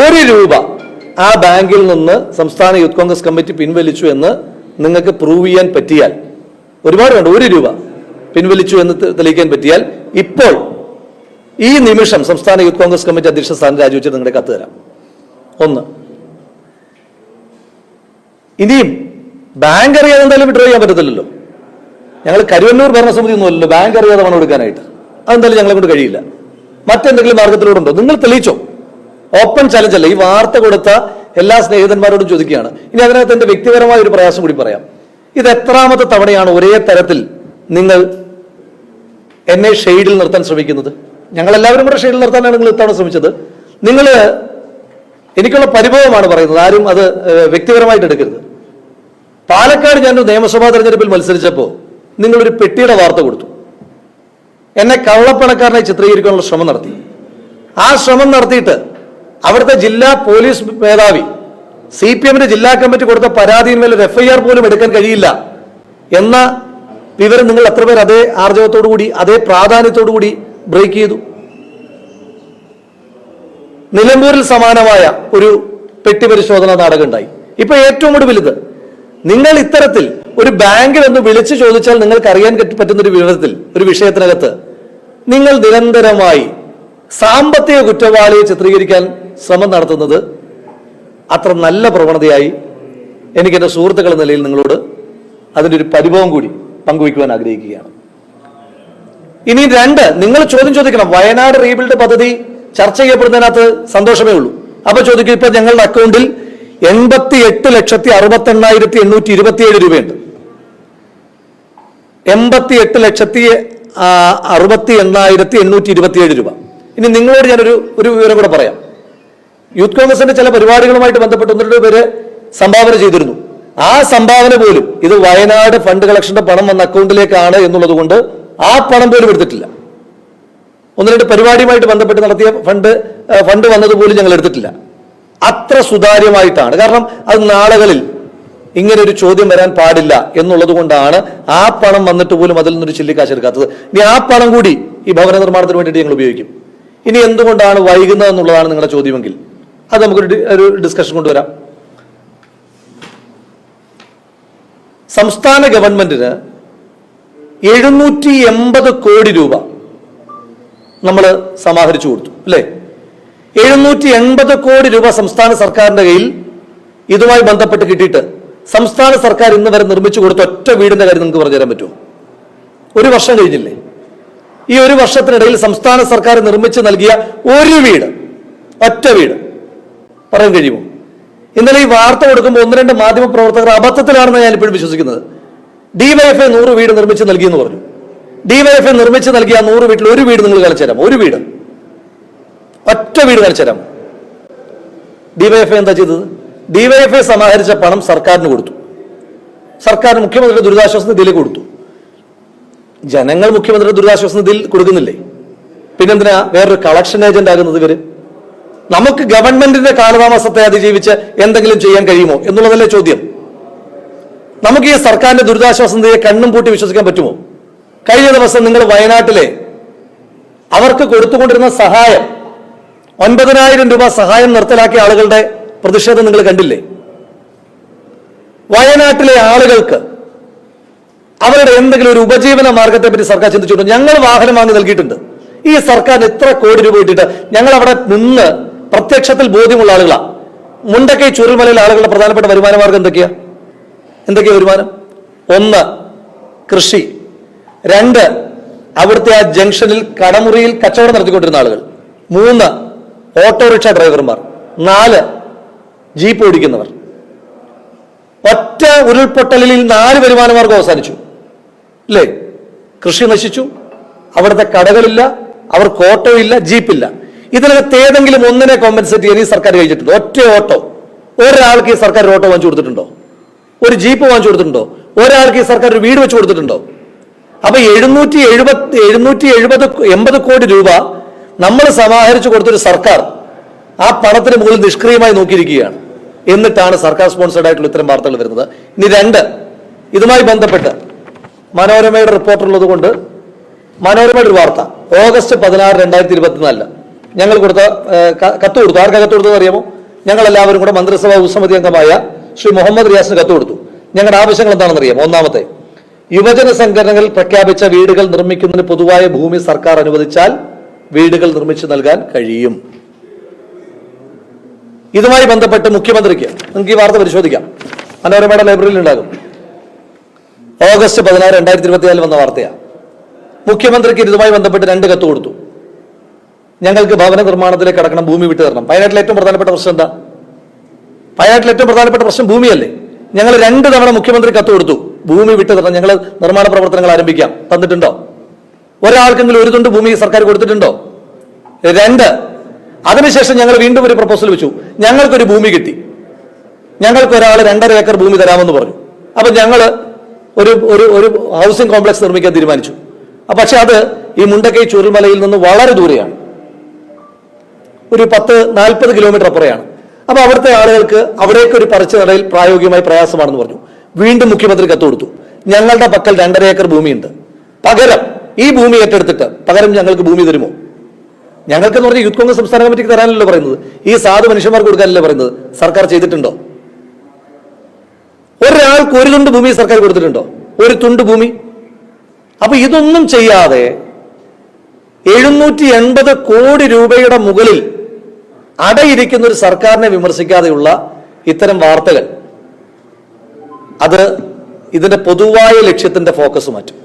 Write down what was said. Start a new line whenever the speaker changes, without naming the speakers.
ഒരു രൂപ ആ ബാങ്കിൽ നിന്ന് സംസ്ഥാന യൂത്ത് കോൺഗ്രസ് കമ്മിറ്റി പിൻവലിച്ചു എന്ന് നിങ്ങൾക്ക് പ്രൂവ് ചെയ്യാൻ പറ്റിയാൽ ഒരുപാട് വേണ്ട ഒരു രൂപ പിൻവലിച്ചു എന്ന് തെളിയിക്കാൻ പറ്റിയാൽ ഇപ്പോൾ ഈ നിമിഷം സംസ്ഥാന യൂത്ത് കോൺഗ്രസ് കമ്മിറ്റി അധ്യക്ഷ സ്ഥാനം രാജിവെച്ചിട്ട് നിങ്ങളുടെ കത്ത് തരാം. ഒന്ന് ഇനിയും ബാങ്ക് അറിയാതെ എന്തായാലും വിഡ്രോ ചെയ്യാൻ പറ്റത്തില്ലല്ലോ. ഞങ്ങൾ കരുവന്നൂർ ഭരണസമിതി ഒന്നുമല്ലല്ലോ ബാങ്ക് അറിയാതെ പണം കൊടുക്കാനായിട്ട് അതെന്തായാലും ഞങ്ങളെ കൊണ്ട് കഴിയില്ല. മറ്റെന്തെങ്കിലും മാർഗത്തിലൂടെ ഉണ്ടോ? നിങ്ങൾ തെളിയിച്ചോ? ഓപ്പൺ ചലഞ്ച് അല്ല. ഈ വാർത്ത കൊടുത്ത എല്ലാ സ്നേഹിതന്മാരോടും ചോദിക്കുകയാണ്. ഇനി അതിനകത്ത് എന്റെ വ്യക്തിപരമായ ഒരു പ്രയാസം കൂടി പറയാം. ഇത് എത്രാമത്തെ തവണയാണ് ഒരേ തരത്തിൽ നിങ്ങൾ എന്നെ ഷെയ്ഡിൽ നിർത്താൻ ശ്രമിക്കുന്നത്? ഞങ്ങൾ എല്ലാവരും കൂടെ ഷെയ്ഡിൽ നിർത്താനാണ് നിങ്ങൾ ഇത്തവണ ശ്രമിച്ചത്. നിങ്ങൾ എനിക്കുള്ള പരിഭവമാണ് പറയുന്നത്. ആരും അത് വ്യക്തിപരമായിട്ട് എടുക്കരുത്. പാലക്കാട് ഞാൻ നിയമസഭാ തെരഞ്ഞെടുപ്പിൽ മത്സരിച്ചപ്പോൾ നിങ്ങളൊരു പെട്ടിയുടെ വാർത്ത കൊടുത്തു. എന്നെ കള്ളപ്പണക്കാരനെ ചിത്രീകരിക്കാനുള്ള ശ്രമം നടത്തി. ആ ശ്രമം നടത്തിയിട്ട് അവിടുത്തെ ജില്ലാ പോലീസ് മേധാവി സി പി എമ്മിന്റെ ജില്ലാ കമ്മിറ്റി കൊടുത്ത പരാതിയിന്മേൽ ഒരു എഫ്ഐആർ പോലും എടുക്കാൻ കഴിയില്ല എന്ന വിവരം നിങ്ങൾ എത്ര പേർ അതേ ആർജവത്തോടു കൂടി അതേ പ്രാധാന്യത്തോടു കൂടി ബ്രേക്ക് ചെയ്തു. നിലമ്പൂരിൽ സമാനമായ ഒരു പെട്ടി പരിശോധന നാടകം ഉണ്ടായി. ഇപ്പൊ ഏറ്റവും ഒടുവിൽ ഇത് നിങ്ങൾ ഇത്തരത്തിൽ ഒരു ബാങ്കിൽ ഒന്ന് വിളിച്ചു ചോദിച്ചാൽ നിങ്ങൾക്ക് അറിയാൻ പറ്റുന്ന ഒരു വിവരത്തിൽ ഒരു വിഷയത്തിനകത്ത് നിങ്ങൾ നിരന്തരമായി സാമ്പത്തിക കുറ്റവാളിയെ ചിത്രീകരിക്കാൻ ശ്രമം നടത്തുന്നത് അത്ര നല്ല പ്രവണതയായി എനിക്ക് എന്റെ സുഹൃത്തുക്കൾ എന്ന നിലയിൽ നിങ്ങളോട് അതിന്റെ ഒരു പരിഭവം കൂടി പങ്കുവയ്ക്കുവാൻ ആഗ്രഹിക്കുകയാണ്. ഇനി രണ്ട് നിങ്ങൾ ചോദ്യം ചോദിക്കണം. വയനാട് റീബിൽഡ് പദ്ധതി ചർച്ച ചെയ്യപ്പെടുന്നതിനകത്ത് സന്തോഷമേ ഉള്ളൂ. അപ്പൊ ചോദിക്കും ഇപ്പൊ ഞങ്ങളുടെ അക്കൗണ്ടിൽ എൺപത്തി എട്ട് ലക്ഷത്തി അറുപത്തി എണ്ണായിരത്തി എണ്ണൂറ്റി ഇരുപത്തിയേഴ് രൂപയുണ്ട്. എൺപത്തി എട്ട് ലക്ഷത്തി അറുപത്തി എണ്ണായിരത്തി എണ്ണൂറ്റി ഇരുപത്തിയേഴ് രൂപ. ഇനി നിങ്ങളോട് ഞാനൊരു ഒരു വിവരം കൂടെ പറയാം. യൂത്ത് കോൺഗ്രസിന്റെ ചില പരിപാടികളുമായിട്ട് ബന്ധപ്പെട്ട് ഒന്ന് പേര് സംഭാവന ചെയ്തിരുന്നു. ആ സംഭാവന പോലും ഇത് വയനാട് ഫണ്ട് കളക്ഷന്റെ പണം വന്ന അക്കൗണ്ടിലേക്കാണ് എന്നുള്ളത് കൊണ്ട് ആ പണം പോലും എടുത്തിട്ടില്ല. ഒന്ന് രണ്ട് പരിപാടിയുമായിട്ട് ബന്ധപ്പെട്ട് നടത്തിയ ഫണ്ട് ഫണ്ട് ഫണ്ട് വന്നതുപോലും ഞങ്ങൾ എടുത്തിട്ടില്ല. അത്ര സുതാര്യമായിട്ടാണ്. കാരണം അത് നാളുകളിൽ ഇങ്ങനെ ഒരു ചോദ്യം വരാൻ പാടില്ല എന്നുള്ളത് കൊണ്ടാണ് ആ പണം വന്നിട്ട് പോലും അതിൽ നിന്നൊരു ചില്ലിക്കാശ് എടുക്കാത്തത്. ഇനി ആ പണം കൂടി ഈ ഭവന നിർമ്മാണത്തിന് വേണ്ടിയിട്ട് ഞങ്ങൾ ഉപയോഗിക്കും. ഇനി എന്തുകൊണ്ടാണ് വൈകുന്നത് എന്നുള്ളതാണ് നിങ്ങളുടെ ചോദ്യമെങ്കിൽ. അത് നമുക്കൊരു ഒരു ഡിസ്കഷൻ കൊണ്ടുവരാം. സംസ്ഥാന ഗവൺമെന്റിന് എഴുന്നൂറ്റി എൺപത് കോടി രൂപ നമ്മൾ സമാഹരിച്ചു കൊടുത്തു അല്ലേ? എഴുന്നൂറ്റി എൺപത് കോടി രൂപ സംസ്ഥാന സർക്കാരിന്റെ കയ്യിൽ ഇതുമായി ബന്ധപ്പെട്ട് കിട്ടിയിട്ട് സംസ്ഥാന സർക്കാർ ഇന്ന് വരെ നിർമ്മിച്ചു കൊടുത്ത ഒറ്റ വീടിന്റെ കാര്യം നിങ്ങൾക്ക് പറഞ്ഞു തരാൻ പറ്റുമോ? ഒരു വർഷം കഴിഞ്ഞില്ലേ? ഈ ഒരു വർഷത്തിനിടയിൽ സംസ്ഥാന സർക്കാർ നിർമ്മിച്ച് നൽകിയ ഒരു വീട് ഒറ്റ വീട് പറയാൻ കഴിയുമോ? ഇന്നലെ ഈ വാർത്ത കൊടുക്കുമ്പോൾ ഒന്ന് രണ്ട് മാധ്യമ പ്രവർത്തകർ അബദ്ധത്തിലാണെന്ന് ഞാൻ ഇപ്പോഴും വിശ്വസിക്കുന്നത്. ഡിവൈഎഫ്ഐ നൂറ് വീട് നിർമ്മിച്ച് നൽകിയെന്ന് പറഞ്ഞു. ഡിവൈഎഫ്ഐ നിർമ്മിച്ച് നൽകിയ നൂറ് വീട്ടിൽ ഒരു വീട് നിങ്ങൾ കളിച്ചു തരാം ഒരു വീട്. ഒറ്റ വീട് കളിച്ചു തരാമോ ഡിവൈഎഫ്ഐ എന്താ ചെയ്തത്? ഡിവൈഎഫ്ഐ സമാഹരിച്ച പണം സർക്കാരിന് കൊടുത്തു. സർക്കാർ മുഖ്യമന്ത്രിയുടെ ദുരിതാശ്വാസ നിധിയിലേക്ക് കൊടുത്തു. ജനങ്ങൾ മുഖ്യമന്ത്രിയുടെ ദുരിതാശ്വാസ നിധിയിൽ കൊടുക്കുന്നില്ലേ? പിന്നെന്തിനാ? വേറൊരു കളക്ഷൻ ഏജന്റ് ആകുന്നത് ഇവർ? നമുക്ക് ഗവൺമെന്റിന്റെ കാലതാമസത്തെ അതിജീവിച്ച് എന്തെങ്കിലും ചെയ്യാൻ കഴിയുമോ എന്നുള്ളതല്ലേ ചോദ്യം. നമുക്ക് ഈ സർക്കാരിന്റെ ദുരിതാശ്വാസ നിധിയെ കണ്ണും പൂട്ടി വിശ്വസിക്കാൻ പറ്റുമോ? കഴിഞ്ഞ ദിവസം നിങ്ങൾ വയനാട്ടിലെ അവർക്ക് കൊടുത്തുകൊണ്ടിരുന്ന സഹായം ഒൻപതിനായിരം രൂപ സഹായം നിർത്തലാക്കിയ ആളുകളുടെ പ്രതിഷേധം നിങ്ങൾ കണ്ടില്ലേ? വയനാട്ടിലെ ആളുകൾക്ക് അവരുടെ എന്തെങ്കിലും ഒരു ഉപജീവന മാർഗത്തെ പറ്റി സർക്കാർ ചിന്തിച്ചിട്ടുണ്ട്? ഞങ്ങൾ വാഹനം വാങ്ങി നൽകിയിട്ടുണ്ട്. ഈ സർക്കാർ എത്ര കോടി രൂപ ഇട്ടിട്ട് ഞങ്ങൾ അവിടെ നിന്ന് പ്രത്യക്ഷത്തിൽ ബോധ്യമുള്ള ആളുകളാ. മുണ്ടക്കൈ ചുരുൾമലയിലെ ആളുകളുടെ പ്രധാനപ്പെട്ട വരുമാന മാർഗം എന്തൊക്കെയാ? എന്തൊക്കെയാ വരുമാനം? ഒന്ന് കൃഷി. രണ്ട് അവിടുത്തെ ആ ജംഗ്ഷനിൽ കടമുറിയിൽ കച്ചവടം നടത്തിക്കൊണ്ടിരുന്ന ആളുകൾ. മൂന്ന് ഓട്ടോറിക്ഷ ഡ്രൈവർമാർ. നാല് ജീപ്പ് ഓടിക്കുന്നവർ. ഒറ്റ ഉരുൾപൊട്ടലിൽ നാല് വരുമാന മാർഗം അവസാനിച്ചു. അല്ലേ കൃഷി നശിച്ചു. അവിടുത്തെ കടകളില്ല അവർക്ക് ഓട്ടോ ഇല്ല ജീപ്പില്ല. ഇതിനകത്ത് ഏതെങ്കിലും ഒന്നിനെ കോമ്പൻസേറ്റ് ചെയ്യാൻ ഈ സർക്കാർ കഴിച്ചിട്ടുണ്ടോ? ഒറ്റ ഓട്ടോ. ഒരാൾക്ക് ഈ സർക്കാർ ഓട്ടോ വാങ്ങിച്ചു കൊടുത്തിട്ടുണ്ടോ? ഒരു ജീപ്പ് വാങ്ങിച്ചു കൊടുത്തിട്ടുണ്ടോ? ഒരാൾക്ക് ഈ സർക്കാർ ഒരു വീട് വെച്ച് കൊടുത്തിട്ടുണ്ടോ? അപ്പൊ എഴുന്നൂറ്റി എഴുപത്തി എഴുന്നൂറ്റി എഴുപത് എൺപത് കോടി രൂപ നമ്മൾ സമാഹരിച്ചു കൊടുത്തൊരു സർക്കാർ ആ പണത്തിന് മുകളിൽ നിഷ്ക്രിയമായി നോക്കിയിരിക്കുകയാണ്. എന്നിട്ടാണ് സർക്കാർ സ്പോൺസേഡ് ആയിട്ടുള്ള ഇത്തരം വാർത്തകൾ വരുന്നത്. ഇനി രണ്ട്. ഇതുമായി ബന്ധപ്പെട്ട് മനോരമയുടെ റിപ്പോർട്ടുള്ളത് കൊണ്ട് മനോരമയുടെ ഒരു വാർത്ത. ഓഗസ്റ്റ് പതിനാറ് രണ്ടായിരത്തി ഇരുപത്തിനാലിൽ. ഞങ്ങൾ കൊടുത്ത കത്ത് കൊടുത്തു. ആർക്കാ കത്ത് കൊടുത്തത് അറിയാമോ? ഞങ്ങൾ എല്ലാവരും കൂടെ മന്ത്രിസഭാ ഉപസമിതി അംഗമായ ശ്രീ മുഹമ്മദ് റിയാസിന് കത്ത് കൊടുത്തു. ഞങ്ങളുടെ ആവശ്യങ്ങൾ എന്താണെന്ന് അറിയാം ഒന്നാമത്തെ യുവജന സംഘടനകൾ പ്രഖ്യാപിച്ച വീടുകൾ നിർമ്മിക്കുന്നതിന് പൊതുവായ ഭൂമി സർക്കാർ അനുവദിച്ചാൽ വീടുകൾ നിർമ്മിച്ചു നൽകാൻ കഴിയും. ഇതുമായി ബന്ധപ്പെട്ട് മുഖ്യമന്ത്രിക്ക് നിങ്ങൾക്ക് ഈ വാർത്ത പരിശോധിക്കാം. മനോരമയുടെ ലൈബ്രറിയിൽ ഉണ്ടാകും. ഓഗസ്റ്റ് പതിനാറ് രണ്ടായിരത്തി ഇരുപത്തിനാലിൽ വന്ന വാർത്തയാണ് മുഖ്യമന്ത്രിക്ക് ഇതുമായി ബന്ധപ്പെട്ട് രണ്ട് കത്ത് കൊടുത്തു. ഞങ്ങൾക്ക് ഭവന നിർമ്മാണത്തിലേക്ക് കടക്കണം ഭൂമി വിട്ടു തരണം. വയനാട്ടിലെ ഏറ്റവും പ്രധാനപ്പെട്ട പ്രശ്നം എന്താ? വയനാട്ടിലെ ഏറ്റവും പ്രധാനപ്പെട്ട പ്രശ്നം ഭൂമിയല്ലേ. ഞങ്ങൾ രണ്ട് തവണ മുഖ്യമന്ത്രി കത്ത് കൊടുത്തു. ഭൂമി വിട്ടു തരണം. ഞങ്ങൾ നിർമ്മാണ പ്രവർത്തനങ്ങൾ ആരംഭിക്കാം. തന്നിട്ടുണ്ടോ? ഒരാൾക്കെങ്കിലും ഒരു തുണ്ട് ഭൂമി സർക്കാർ കൊടുത്തിട്ടുണ്ടോ? രണ്ട്. അതിനുശേഷം ഞങ്ങൾ വീണ്ടും ഒരു പ്രപ്പോസൽ വെച്ചു. ഞങ്ങൾക്കൊരു ഭൂമി കിട്ടി. ഞങ്ങൾക്ക് ഒരാൾ രണ്ടര ഏക്കർ ഭൂമി തരാമെന്ന് പറഞ്ഞു. അപ്പൊ ഞങ്ങൾ ഒരു ഒരു ഒരു ഹൗസിംഗ് കോംപ്ലക്സ് നിർമ്മിക്കാൻ തീരുമാനിച്ചു. പക്ഷെ അത് ഈ മുണ്ടക്കൈ ചുരുൾമലയിൽ നിന്ന് വളരെ ദൂരെയാണ്. ഒരു പത്ത് നാൽപ്പത് കിലോമീറ്റർ അപ്പുറയാണ്. അപ്പൊ അവിടുത്തെ ആളുകൾക്ക് അവിടേക്ക് ഒരു പറിച്ചു നടയിൽ പ്രായോഗികമായി പ്രയാസമാണെന്ന് പറഞ്ഞു. വീണ്ടും മുഖ്യമന്ത്രി കത്ത് കൊടുത്തു. ഞങ്ങളുടെ പക്കൽ രണ്ടര ഏക്കർ ഭൂമിയുണ്ട്. പകരം ഈ ഭൂമി ഏറ്റെടുത്തിട്ട് പകരം ഞങ്ങൾക്ക് ഭൂമി തരുമോ? ഞങ്ങൾക്ക് എന്ന് പറഞ്ഞാൽ യൂത്ത് കോൺഗ്രസ് സംസ്ഥാന കമ്മിറ്റിക്ക് തരാനല്ലോ പറയുന്നത്? ഈ സാധു മനുഷ്യന്മാർക്ക് കൊടുക്കാനല്ലേ പറയുന്നത്? സർക്കാർ ചെയ്തിട്ടുണ്ടോ? ഒരാൾക്ക് ഒരു തുണ്ട് ഭൂമി സർക്കാർ കൊടുത്തിട്ടുണ്ടോ? ഒരു തുണ്ട് ഭൂമി? അപ്പൊ ഇതൊന്നും ചെയ്യാതെ എഴുന്നൂറ്റി എൺപത് കോടി രൂപയുടെ മുകളിൽ അടയിരിക്കുന്ന ഒരു സർക്കാരിനെ വിമർശിക്കാതെയുള്ള ഇത്തരം വാർത്തകൾ. അത് ഇതിന്റെ പൊതുവായ ലക്ഷ്യത്തിന്റെ ഫോക്കസ് മാറ്റും